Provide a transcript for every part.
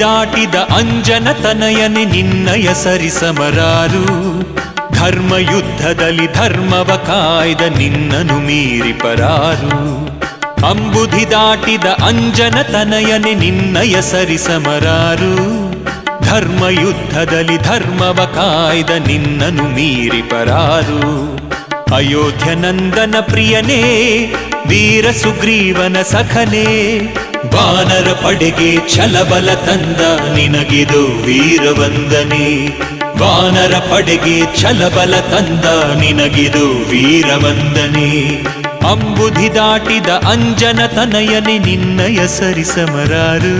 ದಾಟಿದ ಅಂಜನ ತನಯನೆ ನಿನ್ನಯ ಸರಿಸಮರಾರು. ಧರ್ಮ ಯುದ್ಧದಲ್ಲಿ ಧರ್ಮವ ಕಾಯ್ದ ನಿನ್ನನು ಮೀರಿ ಪರಾರು. ಅಂಬುಧಿ ದಾಟಿದ ಅಂಜನ ತನಯನೆ ನಿನ್ನಯ ಸರಿಸಮರಾರು. ಧರ್ಮ ಯುದ್ಧದಲ್ಲಿ ಧರ್ಮವ ಕಾಯ್ದ ನಿನ್ನನು ಮೀರಿ ಪರಾರು. ಅಯೋಧ್ಯ ನಂದನ ಪ್ರಿಯನೇ, ವೀರ ಸುಗ್ರೀವನ ಸಖನೇ ವಾನರ ಪಡೆಗೆ ಛಲಬಲ ತಂದ ನಿನಗಿದು ವೀರವಂದನೆ. ಬಾನರ ಪಡೆಗೆ ಛಲಬಲ ತಂದ ನಿನಗಿದು ವೀರವಂದನೆ. ಅಂಬುಧಿ ದಾಟಿದ ಅಂಜನ ತನಯನೆ ನಿನ್ನಯ ಸರಿಸಮರಾರು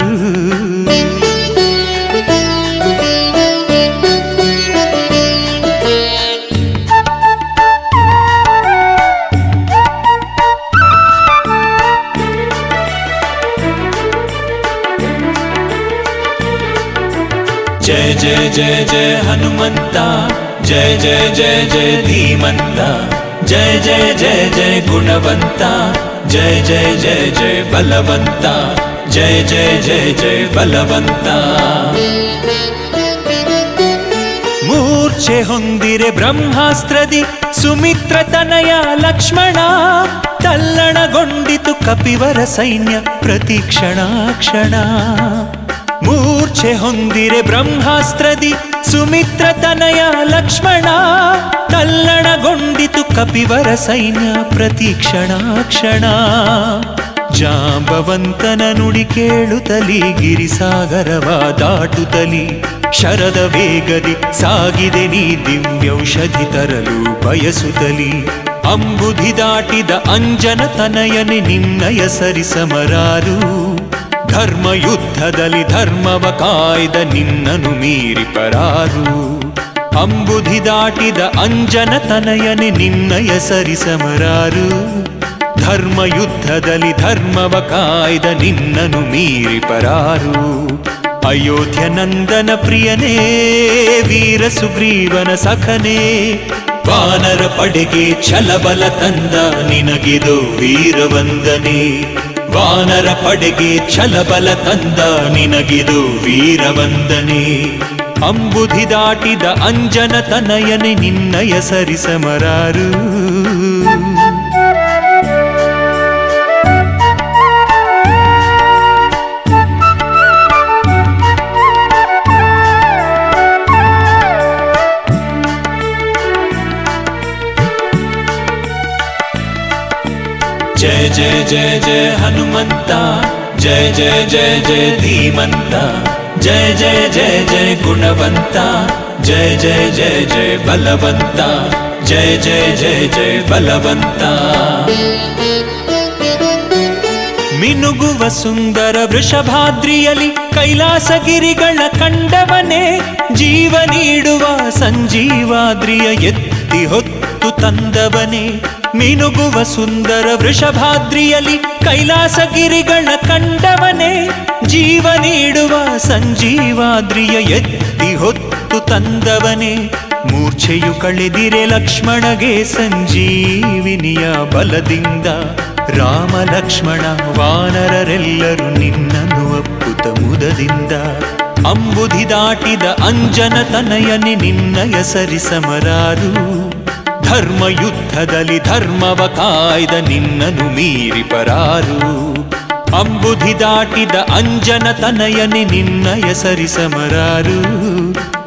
जय जय जय जय हनुमंता जय जय जय जय धीमंता जय जय जय जय गुणवंता जय जय जय जय बलवंता जय जय जय जय बलवंता मूर्चे हुंदीरे ब्रह्मास्त्रदि सुमित्र तनया लक्ष्मणा तल्लण गोंडितु कपिवर सैन्य प्रतिक्षणाक्षणा ಮೂರ್ಛೆ ಹೊಂದಿರೆ ಬ್ರಹ್ಮಾಸ್ತ್ರದಿ ಸುಮಿತ್ರ ತನಯ ಲಕ್ಷ್ಮಣ ತಲ್ಲಣಗೊಂಡಿತು ಕಪಿವರ ಸೈನ್ಯ ಪ್ರತಿ ಕ್ಷಣ ಜಾಂಬವಂತನ ನುಡಿ ಕೇಳುತ್ತಲಿ ಗಿರಿಸಾಗರವ ದಾಟುತ್ತಲಿ ಶರದ ವೇಗದಿ ಸಾಗಿದೆ ನೀ ದಿವ್ಯೌಷಧಿ ತರಲು ಬಯಸುತ್ತಲಿ. ಅಂಬುಧಿ ದಾಟಿದ ಅಂಜನ ತನಯನೆ ನಿನ್ನಯ ಸರಿಸಮರಾರು ಧರ್ಮ ಯುದ್ಧದಲ್ಲಿ ಧರ್ಮವ ಕಾಯ್ದ ನಿನ್ನನು ಮೀರಿ ಪರಾರು. ಅಂಬುಧಿ ದಾಟಿದ ಅಂಜನ ತನಯನೆ ನಿನ್ನಯ ಸರಿಸಮರಾರು ಧರ್ಮ ಯುದ್ಧದಲ್ಲಿ ಧರ್ಮವ ಕಾಯ್ದ ನಿನ್ನನು ಮೀರಿ ಪರಾರು. ಅಯೋಧ್ಯ ನಂದನ ಪ್ರಿಯನೇ, ವೀರ ಸುಗ್ರೀವನ ಸಖನೇ, ವಾನರ ಪಡೆಗೆ ಛಲಬಲ ತಂದ ನಿನಗಿದು ವೀರವಂದನೆ. ವಾನರ ಪಡೆಗೆ ಛಲಬಲ ತಂದ ನಿನಗಿದು ವೀರವಂದನೆ. ಅಂಬುಧಿ ದಾಟಿದ ಅಂಜನ ತನಯನೆ ನಿನ್ನಯ ಸರಿಸಮರಾರು. జయ జయ జయ జయ హనుమంత జయ జయ జయ జయ ధీమంత జయ జయ జయ జయ గుణవంత జయ జయ జయ జయ బలవంత జయ జయ జయ జయ బలవంత ಮಿನುಗುವ ಸುಂದರ ವೃಷಭಾದ್ರಿಯಲಿ ಕೈಲಾಸಗಿರಿಗಳ ಕಂಡವನೇ ಜೀವ ನೀಡುವ ಸಂಜೀವಾದ್ರಿಯ ಎತ್ತಿ ಹೊತ್ತು ತಂದವನೇ ಮಿನುಗುವ ಸುಂದರ ವೃಷಭಾದ್ರಿಯಲಿ ಕೈಲಾಸಗಿರಿಗಳ ಕಂಡವನೇ ಜೀವ ನೀಡುವ ಸಂಜೀವಾದ್ರಿಯ ಎತ್ತಿ ಹೊತ್ತು ತಂದವನೇ. ಮೂರ್ಛೆಯು ಕಳೆದಿರೆ ಲಕ್ಷ್ಮಣಗೆ ಸಂಜೀವಿನಿಯ ಬಲದಿಂದ. ರಾಮ ಲಕ್ಷ್ಮಣ ವಾನರರೆಲ್ಲರೂ ನಿನ್ನನ್ನು ಅಪ್ಪುತ ಮುದದಿಂದ. ಅಂಬುಧಿ ದಾಟಿದ ಅಂಜನ ತನಯನೆ ನಿನ್ನಯ ಸರಿಸಮರಾರು ಧರ್ಮ ಯುದ್ಧದಲ್ಲಿ ಧರ್ಮವ ಕಾಯ್ದ ನಿನ್ನನು ಮೀರಿ ಪರಾರು. ಅಂಬುಧಿ ದಾಟಿದ ಅಂಜನ ತನಯನೆ ನಿನ್ನಯ ಸರಿಸಮರಾರು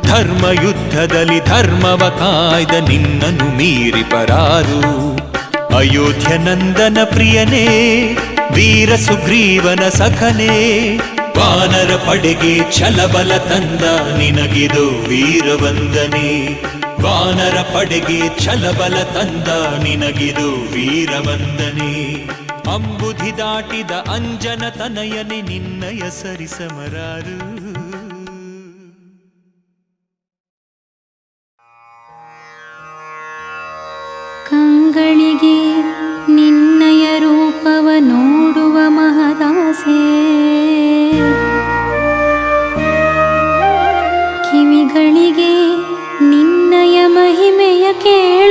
ಧರ್ಮ ಯುದ್ಧದಲ್ಲಿ ಧರ್ಮವ ಕಾಯ್ದ ನಿನ್ನನು ಮೀರಿ ಪರಾರು. ಅಯೋಧ್ಯ ನಂದನ ಪ್ರಿಯನೇ, ವೀರ ಸುಗ್ರೀವನ ಸಖನೇ, ವಾನರ ಪಡೆಗೆ ಛಲಬಲ ತಂದ ನಿನಗಿದು ವೀರವಂದನೆ. ವಾನರ ಪಡೆಗೆ ಛಲಬಲ ತಂದ ನಿನಗಿದು ವೀರವಂದನೆ. ಅಂಬುಧಿ ದಾಟಿದ ಅಂಜನ ತನಯನೆ ನಿನ್ನಯ ಸರಿಸಮರಾರು ಕಂಗಳಿಗೆ ನಿನ್ನಯ ರೂಪವ ನೋಡುವ ಮಹದಾಸೆ. के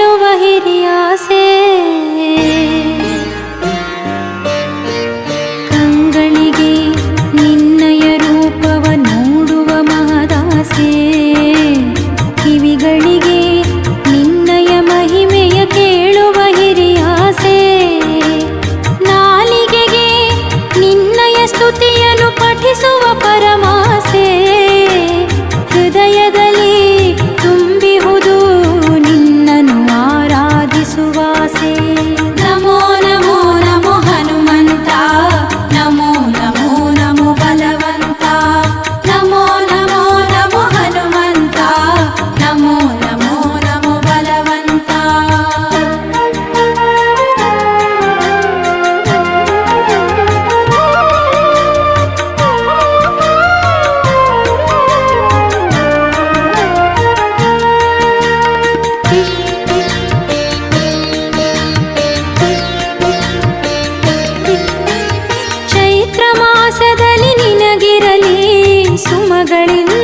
ಸುಮಗಳಿಲ್ಲ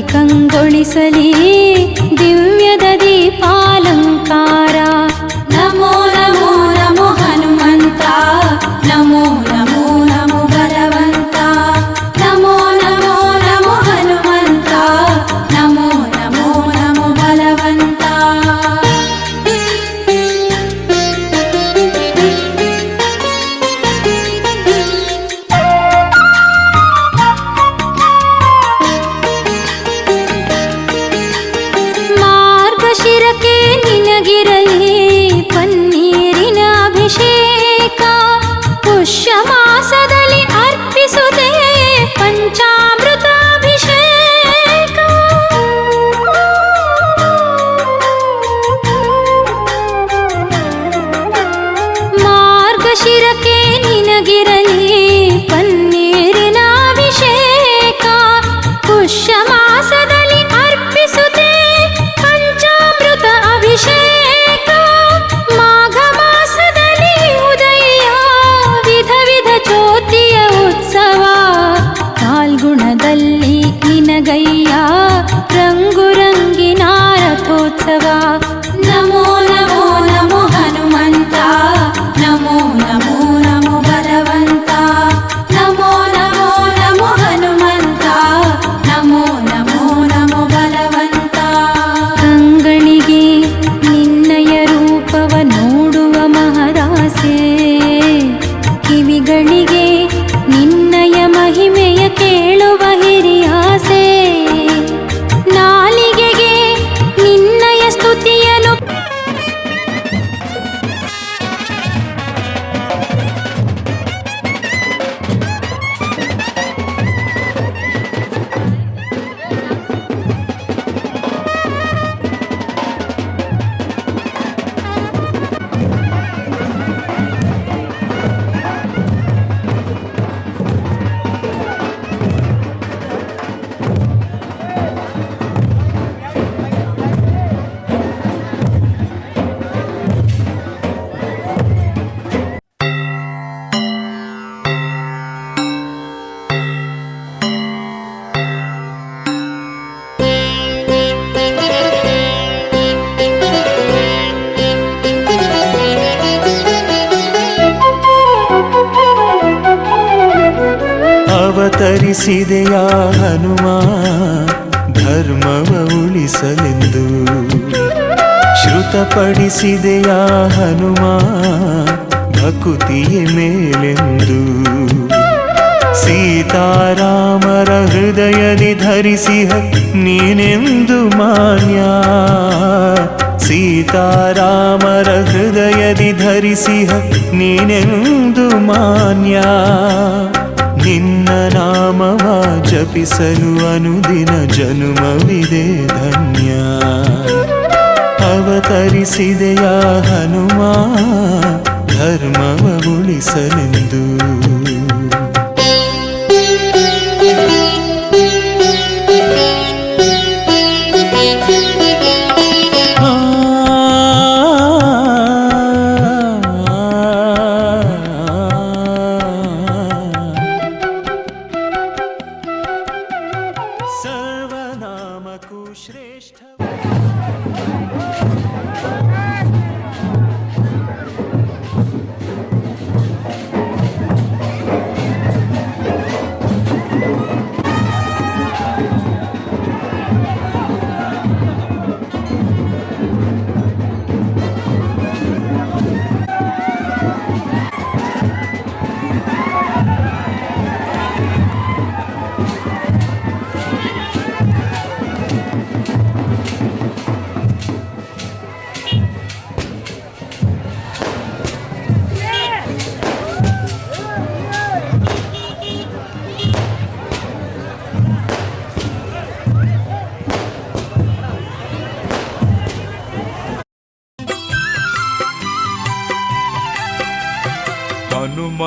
ಕಂಗೊಳಿಸಲಿ. ದಿವ್ಯದ ದೀಪಾಲಂಕಾರ ಅವತರಿಸಿದೆಯ ಹನುಮ? ಧರ್ಮವ ಉಳಿಸಲೆಂದು ಶ್ರುತಪಡಿಸಿದೆಯ ಹನುಮ? ಭಕುತಿಯ ಮೇಲೆಂದು ಸೀತಾರಾಮರ ಹೃದಯದಿ ಧರಿಸಿಹ ನೀನೆಂದು ಮಾನ್ಯ. ಸೀತಾರಾಮರ ಹೃದಯದಿ ಧರಿಸಿಹ ನೀನೆಂದು ಮಾನ್ಯ. ನಿನ್ನ ನಾಮವ ಜಪಿಸಲು ಅನುದಿನ ಜನುಮವಿದೆ ಧನ್ಯ. ಅವತರಿಸಿದೆಯ ಹನುಮ ಧರ್ಮವ ಉಳಿಸಲೆಂದು.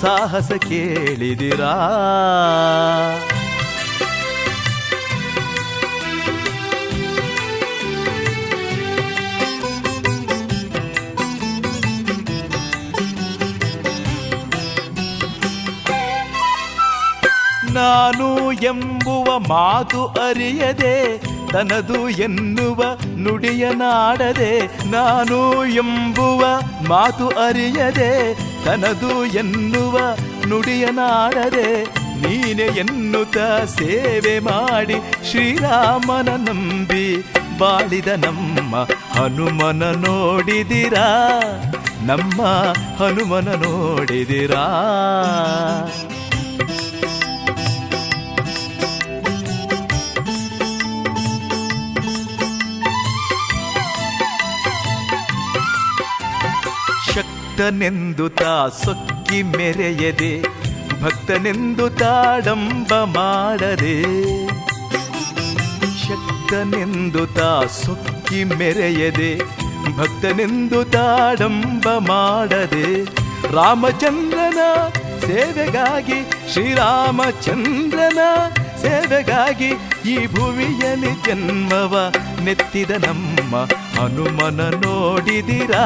ಸಾಹಸ ಕೇಳಿದಿರಾ? ನಾನು ಎಂಬುವ ಮಾತು ಅರಿಯದೆ ತನದು ಎನ್ನುವ ನುಡಿಯನಾಡದೆ ನಾನು ಎಂಬುವ ಮಾತು ಅರಿಯದೆ ತನದು ಎನ್ನುವ ನುಡಿಯ ನಾಡದೆ ನೀನೆ ಎನ್ನುತ್ತ ಸೇವೆ ಮಾಡಿ ಶ್ರೀರಾಮನ ನಂಬಿ ಬಾಳಿದ ನಮ್ಮ ಹನುಮನ ನೋಡಿದಿರಾ, ನಮ್ಮ ಹನುಮನ ನೋಡಿದಿರಾ. ಶಕ್ತನೆಂದು ತಾ ಸೊಕ್ಕಿ ಮೆರೆಯದೆ, ಭಕ್ತನೆಂದು ತಾಡಂಬ ಮಾಡದೆ. ಶಕ್ತನೆಂದು ತಾ ಸೊಕ್ಕಿ ಮೆರೆಯದೆ, ಭಕ್ತನೆಂದು ತಾಡಂಬ ಮಾಡದೆ. ರಾಮಚಂದ್ರನ ಸೇವೆಗಾಗಿ, ಶ್ರೀರಾಮಚಂದ್ರನ ಸೇವೆಗಾಗಿ ಈ ಭುವಿಯಲ್ಲಿ ಜನ್ಮವ ನೆತ್ತಿದ ನಮ್ಮ ಹನುಮನ ನೋಡಿದಿರಾ?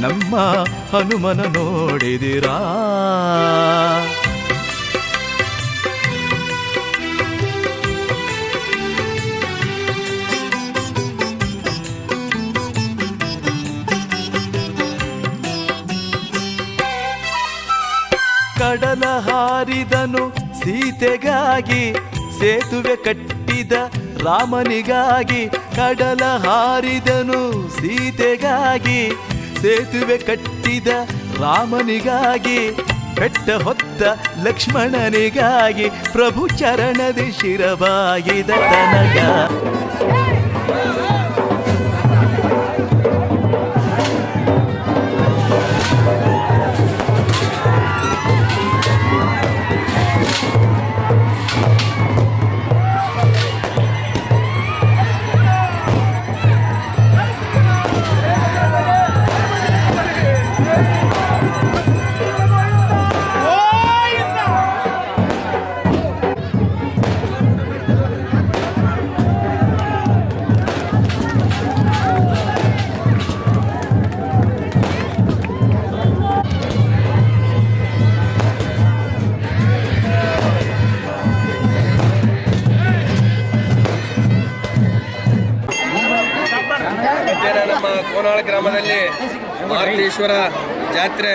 ನಮ್ಮ ಹನುಮನ ನೋಡಿದಿರಾ? ಕಡಲ ಹಾರಿದನು ಸೀತೆಗಾಗಿ ಸೇತುವೆ ಕಟ್ಟಿದ ರಾಮನಿಗಾಗಿ ಕಡಲ ಹಾರಿದನು ಸೀತೆಗಾಗಿ ಸೇತುವೆ ಕಟ್ಟಿದ ರಾಮನಿಗಾಗಿ ಬೆಟ್ಟ ಹೊತ್ತ ಲಕ್ಷ್ಮಣನಿಗಾಗಿ ಪ್ರಭು ಚರಣದಿ ಶಿರವಾಗಿದ ತನಗ. ಮಾರುತೇಶ್ವರ ಜಾತ್ರೆ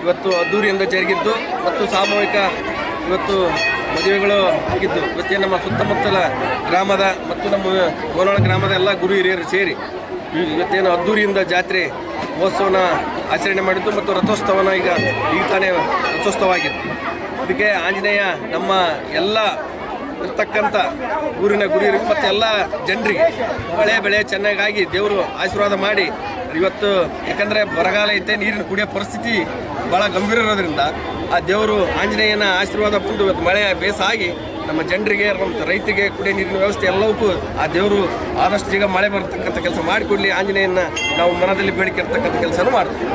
ಇವತ್ತು ಅದ್ದೂರಿಯಿಂದ ಜರುಗಿದ್ದು ಮತ್ತು ಸಾಮೂಹಿಕ ಇವತ್ತು ಮದುವೆಗಳು ಆಗಿದ್ದು ಇವತ್ತೇ ನಮ್ಮ ಸುತ್ತಮುತ್ತಲ ಗ್ರಾಮದ ಮತ್ತು ನಮ್ಮ ಗೋಲಾಳ ಗ್ರಾಮದ ಎಲ್ಲ ಗುರು ಹಿರಿಯರು ಸೇರಿ ಇವತ್ತೇನು ಅದ್ದೂರಿಯಿಂದ ಜಾತ್ರೆ ಮಹೋತ್ಸವನ ಆಚರಣೆ ಮಾಡಿದ್ದು ಮತ್ತು ರಥೋತ್ಸವನ ಈಗ ಈಗ ತಾನೇ ರಥೋತ್ಸವ ಆಗಿತ್ತು ಅದಕ್ಕೆ ಆಂಜನೇಯ ನಮ್ಮ ಎಲ್ಲ ಇರ್ತಕ್ಕಂಥ ಊರಿನ ಗುರಿಯರಿಗೆ ಮತ್ತು ಎಲ್ಲ ಜನರಿಗೆ ಮಳೆ ಬೆಳೆ ಚೆನ್ನಾಗಾಗಿ ದೇವರು ಆಶೀರ್ವಾದ ಮಾಡಿ ಇವತ್ತು ಯಾಕಂದರೆ ಬರಗಾಲ ಐತೆ, ನೀರಿನ ಕುಡಿಯೋ ಪರಿಸ್ಥಿತಿ ಭಾಳ ಗಂಭೀರ ಇರೋದ್ರಿಂದ ಆ ದೇವರು ಆಂಜನೇಯನ ಆಶೀರ್ವಾದ ಪುಟ್ಟು ಇವತ್ತು ಮಳೆ ಬೇಸಾಗಿ ನಮ್ಮ ಜನರಿಗೆ, ನಮ್ಮ ರೈತರಿಗೆ ಕುಡಿಯೋ ನೀರಿನ ವ್ಯವಸ್ಥೆ ಎಲ್ಲವಕ್ಕೂ ಆ ದೇವರು ಆದಷ್ಟು ಈಗ ಮಳೆ ಬರತಕ್ಕಂಥ ಕೆಲಸ ಮಾಡಿಕೊಡಲಿ. ಆಂಜನೇಯನ ನಾವು ಮನದಲ್ಲಿ ಬೇಡಿಕೆ ಇರ್ತಕ್ಕಂಥ ಕೆಲಸನೂ ಮಾಡ್ತೀವಿ.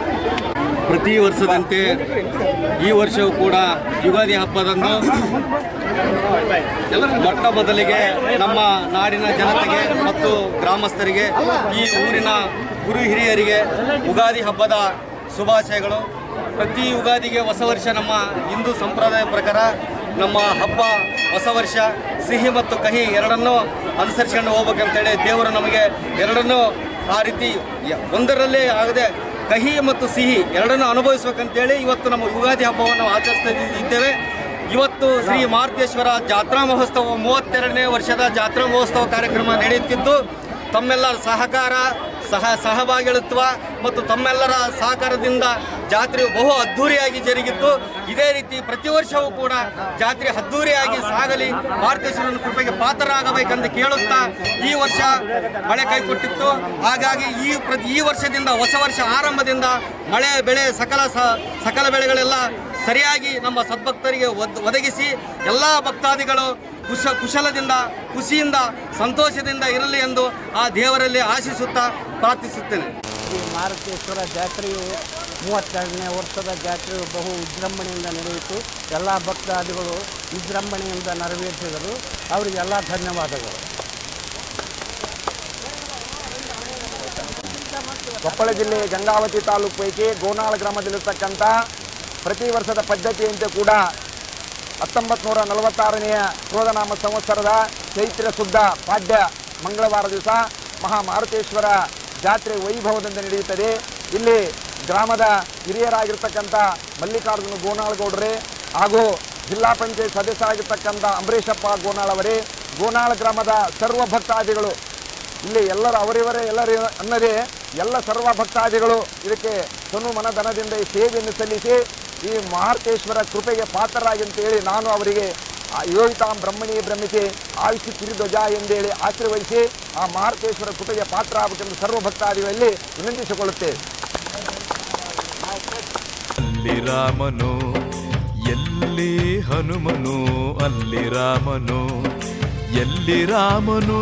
ಪ್ರತಿ ವರ್ಷದಂತೆ ಈ ವರ್ಷವೂ ಕೂಡ ಯುಗಾದಿ ಹಬ್ಬದಂದು ಮೊಟ್ಟ ಮೊದಲಿಗೆ ನಮ್ಮ ನಾಡಿನ ಜನತೆಗೆ ಮತ್ತು ಗ್ರಾಮಸ್ಥರಿಗೆ ಈ ಊರಿನ ಗುರು ಹಿರಿಯರಿಗೆ ಯುಗಾದಿ ಹಬ್ಬದ ಶುಭಾಶಯಗಳು. ಪ್ರತಿ ಯುಗಾದಿಗೆ ಹೊಸ ವರ್ಷ ನಮ್ಮ ಹಿಂದೂ ಸಂಪ್ರದಾಯ ಪ್ರಕಾರ ನಮ್ಮ ಹಬ್ಬ, ಹೊಸ ವರ್ಷ, ಸಿಹಿ ಮತ್ತು ಕಹಿ ಎರಡನ್ನೂ ಅನುಸರಿಸ್ಕೊಂಡು ಹೋಗ್ಬೇಕಂತೇಳಿ ದೇವರು ನಮಗೆ ಎರಡನ್ನೂ ಆ ರೀತಿ ಒಂದರಲ್ಲೇ ಆಗದೆ ಕಹಿ ಮತ್ತು ಸಿಹಿ ಎರಡನ್ನೂ ಅನುಭವಿಸ್ಬೇಕಂತೇಳಿ ಇವತ್ತು ನಮ್ಮ ಯುಗಾದಿ ಹಬ್ಬವನ್ನು ಆಚರಿಸ್ತಾ ಇದ್ದೇವೆ. ಇವತ್ತು ಶ್ರೀ ಮಾರುತೇಶ್ವರ ಜಾತ್ರಾ ಮಹೋತ್ಸವ ಮೂವತ್ತೆರಡನೇ ವರ್ಷದ ಜಾತ್ರಾ ಮಹೋತ್ಸವ ಕಾರ್ಯಕ್ರಮ ನಡೆಯುತ್ತಿದ್ದು, ತಮ್ಮೆಲ್ಲರ ಸಹಕಾರ ಸಹ ಸಹಭಾಗಿತ್ವ ಮತ್ತು ತಮ್ಮೆಲ್ಲರ ಸಹಕಾರದಿಂದ ಜಾತ್ರೆ ಬಹು ಅದ್ಧೂರಿಯಾಗಿ ಜರುಗಿತ್ತು ಇದೇ ರೀತಿ ಪ್ರತಿ ವರ್ಷವೂ ಕೂಡ ಜಾತ್ರೆ ಅದ್ಧೂರಿಯಾಗಿ ಸಾಗಲಿ. ಭಾರತೇಶ್ವರನ ಕೃಪೆಗೆ ಪಾತ್ರರಾಗಬೇಕೆಂದು ಕೇಳುತ್ತಾ ಈ ವರ್ಷ ಮಳೆ ಕೈಕೊಟ್ಟಿತ್ತು ಹಾಗಾಗಿ ಈ ಪ್ರತಿ ಈ ವರ್ಷದಿಂದ, ಹೊಸ ವರ್ಷ ಆರಂಭದಿಂದ ಮಳೆ, ಬೆಳೆ, ಸಕಲ ಸಕಲ ಬೆಳೆಗಳೆಲ್ಲ ಸರಿಯಾಗಿ ನಮ್ಮ ಸದ್ಭಕ್ತರಿಗೆ ಒದ್- ಒದಗಿಸಿ, ಎಲ್ಲ ಭಕ್ತಾದಿಗಳು ಕುಶ ಕುಶಲದಿಂದ, ಖುಷಿಯಿಂದ, ಸಂತೋಷದಿಂದ ಇರಲಿ ಎಂದು ಆ ದೇವರಲ್ಲಿ ಆಶಿಸುತ್ತಾ ಪ್ರಾರ್ಥಿಸುತ್ತೇನೆ. ಈ ಮಾರುತೇಶ್ವರ ಜಾತ್ರೆಯು ಮೂವತ್ತೆರಡನೇ ವರ್ಷದ ಜಾತ್ರೆಯು ಬಹು ವಿಜೃಂಭಣೆಯಿಂದ ನಡೆಯಿತು. ಎಲ್ಲ ಭಕ್ತಾದಿಗಳು ವಿಜೃಂಭಣೆಯಿಂದ ನೆರವೇರಿಸಿದರು. ಅವರಿಗೆಲ್ಲ ಧನ್ಯವಾದಗಳು. ಕೊಪ್ಪಳ ಜಿಲ್ಲೆ ಗಂಗಾವತಿ ತಾಲೂಕು ಪೈಕಿ ಗೋನಾಳ ಗ್ರಾಮದಲ್ಲಿರ್ತಕ್ಕಂಥ ಪ್ರತಿ ವರ್ಷದ ಪದ್ಧತಿಯಂತೆ ಕೂಡ ಹತ್ತೊಂಬತ್ತು ನೂರ ನಲವತ್ತಾರನೆಯ ಕ್ರೋಧನಾಮ ಸಂವತ್ಸರದ ಚೈತ್ರ ಶುದ್ಧ ಪಾಡ್ಯ ಮಂಗಳವಾರ ದಿವಸ ಮಹಾಮಾರುತೇಶ್ವರ ಜಾತ್ರೆ ವೈಭವದಿಂದ ನಡೆಯುತ್ತದೆ. ಇಲ್ಲಿ ಗ್ರಾಮದ ಹಿರಿಯರಾಗಿರ್ತಕ್ಕಂಥ ಮಲ್ಲಿಕಾರ್ಜುನ ಗೋನಾಳಗೌಡರೇ ಹಾಗೂ ಜಿಲ್ಲಾ ಪಂಚಾಯತ್ ಸದಸ್ಯರಾಗಿರ್ತಕ್ಕಂಥ ಅಂಬರೀಷಪ್ಪ ಗೋನಾಳವರೇ ಗೋನಾಳ ಗ್ರಾಮದ ಸರ್ವ ಭಕ್ತಾದಿಗಳು ಇಲ್ಲಿ ಎಲ್ಲರ ಅವರಿವರೇ, ಎಲ್ಲರ ಅನ್ನದೇ ಎಲ್ಲ ಸರ್ವ ಭಕ್ತಾದಿಗಳು ಇದಕ್ಕೆ ತನು ಮನಧನದಿಂದ ಈ ಸೇವೆಯನ್ನು ಸಲ್ಲಿಸಿ ಈ ಮಹಾರ್ತೇಶ್ವರ ಕೃಪೆಗೆ ಪಾತ್ರರಾಗಿ ಅಂತೇಳಿ ನಾನು ಅವರಿಗೆ ಆ ಯೋಗಿತಾಂ ಬ್ರಹ್ಮಣಿ ಬ್ರಹ್ಮಿಸಿ ಆಯುಷ್ ಕಿರಿಧ್ವಜ ಎಂದೇಳಿ ಆಶೀರ್ವಹಿಸಿ ಆ ಮಹಾರ್ತೇಶ್ವರ ಕೃಪೆಗೆ ಪಾತ್ರ ಆಗಬೇಕೆಂದು ಸರ್ವ ಭಕ್ತಾದಿಗಳಲ್ಲಿ ವಿನಂತಿಸಿಕೊಳ್ಳುತ್ತೇವೆ ಅಲ್ಲಿ ರಾಮನು, ಎಲ್ಲಿ ಹನುಮನು, ಅಲ್ಲಿ ರಾಮನು, ಎಲ್ಲಿ ರಾಮನು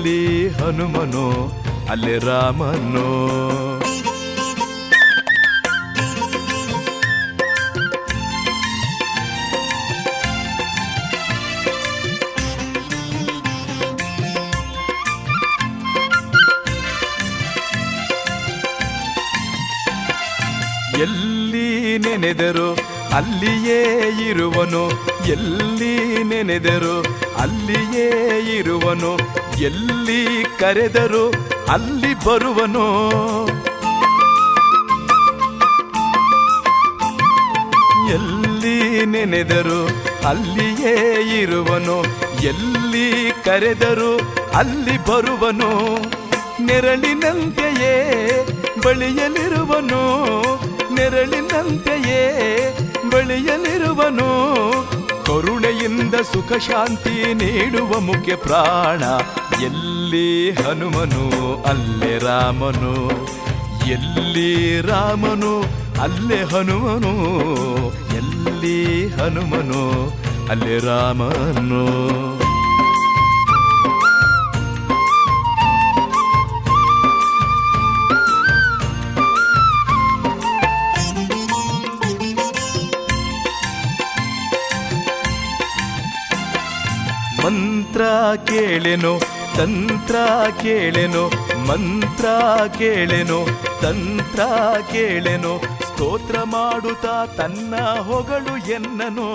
ಎಲ್ಲಿ ಹನುಮನು ಅಲ್ಲಿ ರಾಮನು. ಎಲ್ಲಿ ನೆನೆದರು ಅಲ್ಲಿಯೇ ಇರುವನು ಎಲ್ಲಿ ನೆನೆದರು ಅಲ್ಲಿಯೇ ಇರುವನು, ಎಲ್ಲಿ ಕರೆದರು ಅಲ್ಲಿ ಬರುವನು. ಎಲ್ಲಿ ನೆನೆದರು ಅಲ್ಲಿಯೇ ಇರುವನು, ಎಲ್ಲಿ ಕರೆದರು ಅಲ್ಲಿ ಬರುವನು. ನೆರಳಿನಂತೆಯೇ ಬಳಿಯಲಿರುವನು ನೆರಳಿನಂತೆಯೇ ಬಳಿಯಲಿರುವನು. ಕರುಣೆಯಿಂದ ಸುಖ ಶಾಂತಿ ನೀಡುವ ಮುಖ್ಯ ಪ್ರಾಣ. ಎಲ್ಲಿ ಹನುಮನು, ಅಲ್ಲೇ ರಾಮನು. ಎಲ್ಲಿ ರಾಮನು, ಅಲ್ಲೇ ಹನುಮನು. ಎಲ್ಲಿ ಹನುಮನು, ಅಲ್ಲೇ ರಾಮನು. ಮಂತ್ರ ಕೇಳೆನು ತಂತ್ರ ಕೇಳೆನು ಮಂತ್ರ ಕೇಳೆನು ತಂತ್ರ ಕೇಳೆನು ಸ್ತೋತ್ರ ಮಾಡುತ್ತಾ ತನ್ನ ಹೊಗಳು ಎನ್ನನು.